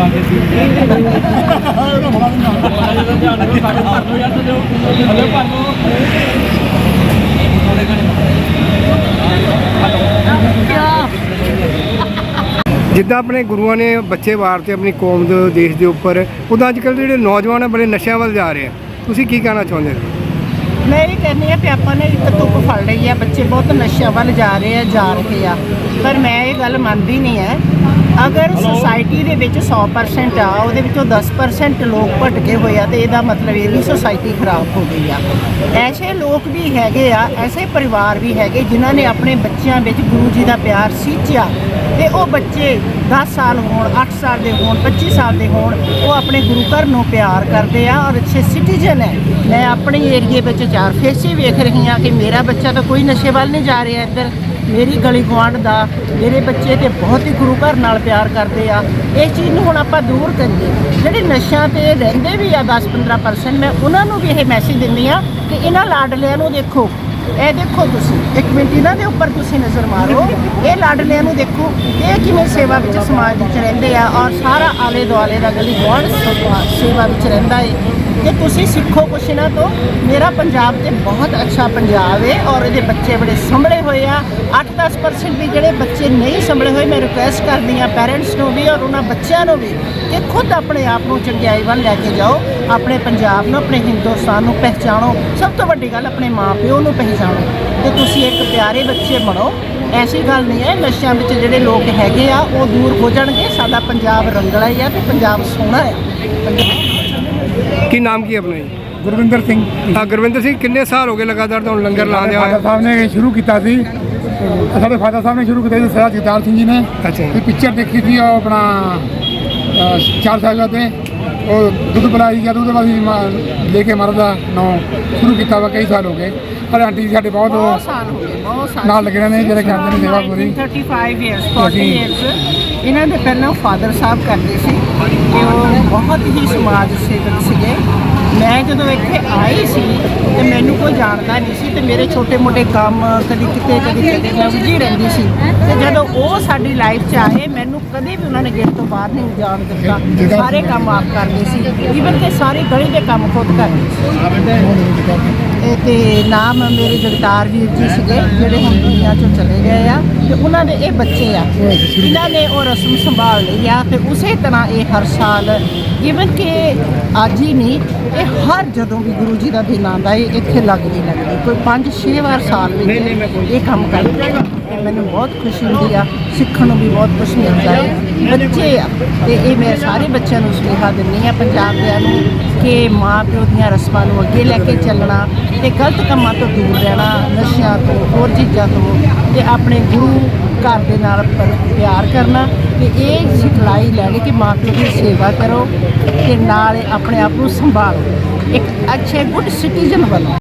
ਲਾ ਕੇ ਸੀ। ਉਹਦਾ ਬੜਾ ਦਿਨ ਧਿਆਨ ਨਾਲ ਕੱਟ ਮਾਰ ਲਓ ਯਾਰ ਤੇ ਹਲੇ ਭਰ ਲਓ ਜਿੱਦਾਂ ਆਪਣੇ ਗੁਰੂਆਂ ਨੇ ਬੱਚੇ ਵਾਰਤੇ ਆਪਣੀ ਕੌਮ ਦੇ ਦੇਸ਼ ਦੇ ਉੱਪਰ ਉਦਾਂ ਅੱਜ ਕੱਲ੍ਹ ਜਿਹੜੇ ਨੌਜਵਾਨ ਆ ਬੜੇ ਨਸ਼ਿਆਂ ਵੱਲ ਜਾ ਰਹੇ ਆ। ਤੁਸੀਂ ਕੀ ਕਹਿਣਾ ਚਾਹੁੰਦੇ ਹੋ? ਮੈਂ ਇਹ ਕਹਿੰਦੀ ਆ ਕਿ ਆਪਾਂ ਨੇ ਇੱਕ ਤੁੱਕ ਫੜ ਲਈ ਆ ਬੱਚੇ ਬਹੁਤ ਨਸ਼ਿਆਂ ਵੱਲ ਜਾ ਰਹੇ ਆ ਜਾ ਰਹੇ ਆ। ਪਰ ਮੈਂ ਇਹ ਗੱਲ ਮੰਨਦੀ ਨਹੀਂ ਹੈ ਅਗਰ ਸੁਸਾਇਟੀ ਦੇ ਵਿੱਚ 100% ਆ ਉਹਦੇ ਵਿੱਚੋਂ 10% ਲੋਕ ਭਟਕੇ ਹੋਏ ਆ ਤੇ ਇਹਦਾ ਮਤਲਬ ਇਹ ਨਹੀਂ ਸੁਸਾਇਟੀ ਖਰਾਬ ਹੋ ਗਈ ਆ। ਐਸੇ ਲੋਕ ਵੀ ਹੈਗੇ ਆ ਐਸੇ ਪਰਿਵਾਰ ਵੀ ਹੈਗੇ ਜਿਨ੍ਹਾਂ ਨੇ ਆਪਣੇ ਬੱਚਿਆਂ ਵਿੱਚ ਗੁਰੂ ਜੀ ਦਾ ਪਿਆਰ ਸੀਚਿਆ ਤੇ ਉਹ ਬੱਚੇ 10 ਸਾਲ ਹੋਣ 8 ਸਾਲ ਦੇ ਹੋਣ 25 ਸਾਲ ਦੇ ਹੋਣ ਉਹ ਆਪਣੇ ਗੁਰੂ ਘਰ ਨੂੰ ਪਿਆਰ ਕਰਦੇ ਆ ਔਰ ਅੱਛੇ ਸਿਟੀਜ਼ਨ ਹੈ। ਮੈਂ ਆਪਣੇ ਏਰੀਏ ਵਿੱਚ ਚਾਰ ਫੇਸੇ ਵੇਖ ਰਹੀ ਹਾਂ ਕਿ ਮੇਰਾ ਬੱਚਾ ਤਾਂ ਕੋਈ ਨਸ਼ੇ ਵੱਲ ਨਹੀਂ ਜਾ ਰਿਹਾ ਇੱਧਰ। ਮੇਰੀ ਗਲੀ ਗੁਆਂਢ ਦਾ, ਮੇਰੇ ਬੱਚੇ ਤੇ ਬਹੁਤ ਹੀ ਗੁਰੂ ਘਰ ਨਾਲ ਪਿਆਰ ਕਰਦੇ ਆ। ਇਹ ਚੀਜ਼ ਨੂੰ ਹੁਣ ਆਪਾਂ ਦੂਰ ਕਰੀਏ। ਜਿਹੜੇ ਨਸ਼ਿਆਂ ਤੇ ਰਹਿੰਦੇ ਵੀ ਆ 10-15% ਮੈਂ ਉਹਨਾਂ ਨੂੰ ਵੀ ਇਹ ਮੈਸੇਜ ਦਿੰਦੀ ਆ ਕਿ ਇਹਨਾਂ ਲਾਡਲਿਆਂ ਨੂੰ ਦੇਖੋ। ਇਹ ਦੇਖੋ ਤੁਸੀਂ, ਇੱਕ ਮਿੰਟ ਇਹਨਾਂ ਦੇ ਉੱਪਰ ਤੁਸੀਂ ਨਜ਼ਰ ਮਾਰੋ। ਇਹ ਲਾਡਲਿਆਂ ਨੂੰ ਦੇਖੋ, ਇਹ ਕਿਵੇਂ ਸੇਵਾ ਵਿੱਚ ਸਮਾਜ ਵਿੱਚ ਰਹਿੰਦੇ ਆ ਔਰ ਸਾਰਾ ਆਲੇ ਦੁਆਲੇ ਦਾ ਗਲੀ ਗੁਆਂਢ ਸੇਵਾ- ਸੇਵਾ ਵਿੱਚ ਰਹਿੰਦਾ ਏ। ਕਿ ਤੁਸੀਂ ਸਿੱਖੋ ਕੁਛ ਇਹਨਾਂ ਤੋਂ। ਮੇਰਾ ਪੰਜਾਬ ਤੇ ਬਹੁਤ ਅੱਛਾ ਪੰਜਾਬ ਹੈ ਔਰ ਇਹਦੇ ਬੱਚੇ ਬੜੇ ਸੰਭਲੇ ਹੋਏ ਆ। 8-10% ਵੀ ਜਿਹੜੇ ਬੱਚੇ ਨਹੀਂ ਸੰਭਲੇ ਹੋਏ, ਮੈਂ ਰਿਕੁਐਸਟ ਕਰਦੀ ਆ ਪੈਰੈਂਟਸ ਨੂੰ ਵੀ ਔਰ ਉਹਨਾਂ ਬੱਚਿਆਂ ਨੂੰ ਵੀ ਕਿ ਖੁਦ ਆਪਣੇ ਆਪ ਨੂੰ ਚੰਗਿਆਈ ਵੱਲ ਲੈ ਕੇ ਜਾਓ। ਆਪਣੇ ਪੰਜਾਬ ਨੂੰ, ਆਪਣੇ ਹਿੰਦੁਸਤਾਨ ਨੂੰ ਪਹਿਚਾਣੋ। ਸਭ ਤੋਂ ਵੱਡੀ ਗੱਲ ਆਪਣੇ ਮਾਪਿਓ ਨੂੰ ਪਹਿਚਾਣੋ। ਤੇ ਤੁਸੀਂ ਇੱਕ ਪਿਆਰੇ ਬੱਚੇ ਬਣੋ। ਐਸੀ ਗੱਲ ਨਹੀਂ ਹੈ, ਨਸ਼ਿਆਂ ਵਿੱਚ ਜਿਹੜੇ ਲੋਕ ਹੈਗੇ ਆ, ਉਹ ਦੂਰ ਹੋ ਜਾਣਗੇ। ਸਾਡਾ ਪੰਜਾਬ ਰੰਗਲਾ ਹੀ ਆ ਤੇ ਪੰਜਾਬ ਸੋਹਣਾ ਹੈ। ਕੀ ਨਾਮ ਕੀ ਹੈ ਆਪਣਾ ਜੀ? ਗੁਰਵਿੰਦਰ ਸਿੰਘ। ਆ ਗੁਰਵਿੰਦਰ ਸਿੰਘ ਕਿੰਨੇ ਸਾਲ ਹੋ ਗਏ ਲਗਾਤਾਰ ਤੁਹਾਨੂੰ ਲੰਗਰ ਲਾਉਂਦੇ ਫਾਦਰ ਹੋਏ? ਸਾਹਿਬ ਨੇ ਸ਼ੁਰੂ ਕੀਤਾ ਸੀ। ਸਾਡੇ ਫਾਦਰ ਸਾਹਿਬ ਨੇ ਸ਼ੁਰੂ ਕੀਤਾ ਸੀ ਸਰਦਾਰ ਜਗਤਾਰ ਸਿੰਘ ਜੀ ਨੇ। ਅੱਛਾ ਇਹ ਪਿਕਚਰ ਦੇਖੀ ਸੀ ਉਹ ਆਪਣਾ ਚਾਰ ਸਾਲ ਤੇ। ਉਹ ਦੁੱਧ ਪਿਲਾਈ ਗਿਆ ਉਹਦੇ ਬਾਅਦ ਲੈ ਕੇ ਮਰਦਾ ਨੌ ਸ਼ੁਰੂ ਕੀਤਾ ਵਾ ਕਈ ਸਾਲ ਹੋ ਗਏ। ਪਰ ਆਂਟੀ ਜੀ ਸਾਡੇ ਬਹੁਤ ਬਹੁਤ ਸਾਲ ਹੋ ਗਏ ਬਹੁਤ ਸਾਲ ਨਾਲ ਲੱਗੇ ਨੇ, ਜਿਹੜੇ ਕਰਦੇ ਨੇ ਸੇਵਾ ਪੂਰੀ 35 ਇਅਰਸ 40 ਅਸੀਂ- ਇਅਰਸ ਇਹਨਾਂ ਦੇ ਪਹਿਲਾਂ ਫਾਦਰ ਸਾਹਿਬ ਕਰਦੇ ਸੀ ਤੇ ਉਹ ਬਹੁਤ ਹੀ ਸਮਾਜ ਸੇਵਕ ਸੀਗੇ। ਮੈਂ ਜਦੋਂ ਇੱਥੇ ਆਈ ਸੀ ਤੇ ਮੈਨੂੰ ਕੋਈ ਜਾਣਦਾ ਨਹੀਂ ਸੀ ਤੇ ਮੇਰੇ ਛੋਟੇ-ਮੋਟੇ ਕੰਮ ਕਦੀ ਕਿਤੇ ਕਦੀ ਕਿਤੇ ਮੈਂ ਉਲਝੀ ਰਹਿੰਦੀ ਸੀ। ਤੇ ਜਦੋਂ ਉਹ ਸਾਡੀ ਲਾਈਫ 'ਚ ਆਏ, ਮੈਨੂੰ ਕਦੇ ਵੀ ਉਹਨਾਂ ਨੇ ਗੇਟ ਤੋਂ ਬਾਹਰ ਨਹੀਂ ਜਾਣ ਦਿੱਤਾ। ਸਾਰੇ ਕੰਮ ਆਪ ਕਰਦੇ ਸੀ। ਈਵਨ ਕਿ ਸਾਰੇ ਗਲੀ ਦੇ ਕੰਮ ਖੁਦ ਕਰਦੇ ਸੀ। ਇਹ ਤੇ ਨਾਮ ਮੇਰੇ ਜਗਤਾਰ ਵੀਰ ਜੀ ਸੀਗੇ, ਜਿਹੜੇ ਹੁਣ ਦੁਨੀਆ ਚੋਂ ਚਲੇ ਗਏ ਆ। ਤੇ ਉਹਨਾਂ ਦੇ ਇਹ ਬੱਚੇ ਆ ਇਹਨਾਂ ਨੇ ਉਹ ਰਸਮ ਸੰਭਾਲ ਲਈ ਆ ਤੇ ਉਸੇ ਤਰ੍ਹਾਂ ਇਹ ਹਰ ਸਾਲ ਇਵਨ ਕਿ ਅੱਜ ਹੀ ਨਹੀਂ ਇਹ ਹਰ ਜਦੋਂ ਵੀ ਗੁਰੂ ਜੀ ਦਾ ਦਿਨ ਆਉਂਦਾ ਇਹ ਇੱਥੇ ਲੱਗਦੀ ਲੱਗਦੀ ਕੋਈ 5-6 ਵਾਰ ਸਾਲ ਵਿੱਚ ਇਹ ਕੰਮ ਕਰਦੇ ਤੇ ਮੈਨੂੰ ਬਹੁਤ ਖੁਸ਼ੀ ਹੁੰਦੀ ਆ ਸਿੱਖਣ ਨੂੰ ਵੀ ਬਹੁਤ ਕੁਝ ਮਿਲਦਾ ਹੈ। ਬੱਚੇ ਆ ਤੇ ਇਹ ਮੈਂ ਸਾਰੇ ਬੱਚਿਆਂ ਨੂੰ ਸੁਨੇਹਾ ਦਿੰਦੀ ਆ ਪੰਜਾਬ ਦਿਆਂ ਨੂੰ ਕਿ ਮਾਂ ਪਿਓ ਦੀਆਂ ਰਸਮਾਂ ਨੂੰ ਅੱਗੇ ਲੈ ਕੇ ਚੱਲਣਾ ਤੇ ਗਲਤ ਕੰਮਾਂ ਤੋਂ ਦੂਰ ਰਹਿਣਾ, ਨਸ਼ਿਆਂ ਤੋਂ, ਹੋਰ ਚੀਜ਼ਾਂ ਤੋਂ, ਤੇ ਆਪਣੇ ਗੁਰੂ ਘਰ ਦੇ ਨਾਲ ਪਿਆਰ ਕਰਨਾ, ਤੇ ਇਹ ਸਿਖਲਾਈ ਲੈਣੀ ਕਿ ਮਾਂ ਪਿਓ ਦੀ ਸੇਵਾ ਕਰੋ ਤੇ ਨਾਲ ਆਪਣੇ ਆਪ ਨੂੰ ਸੰਭਾਲੋ। ਇੱਕ ਅੱਛੇ, ਗੁੱਡ ਸਿਟੀਜ਼ਨ ਬਣੋ।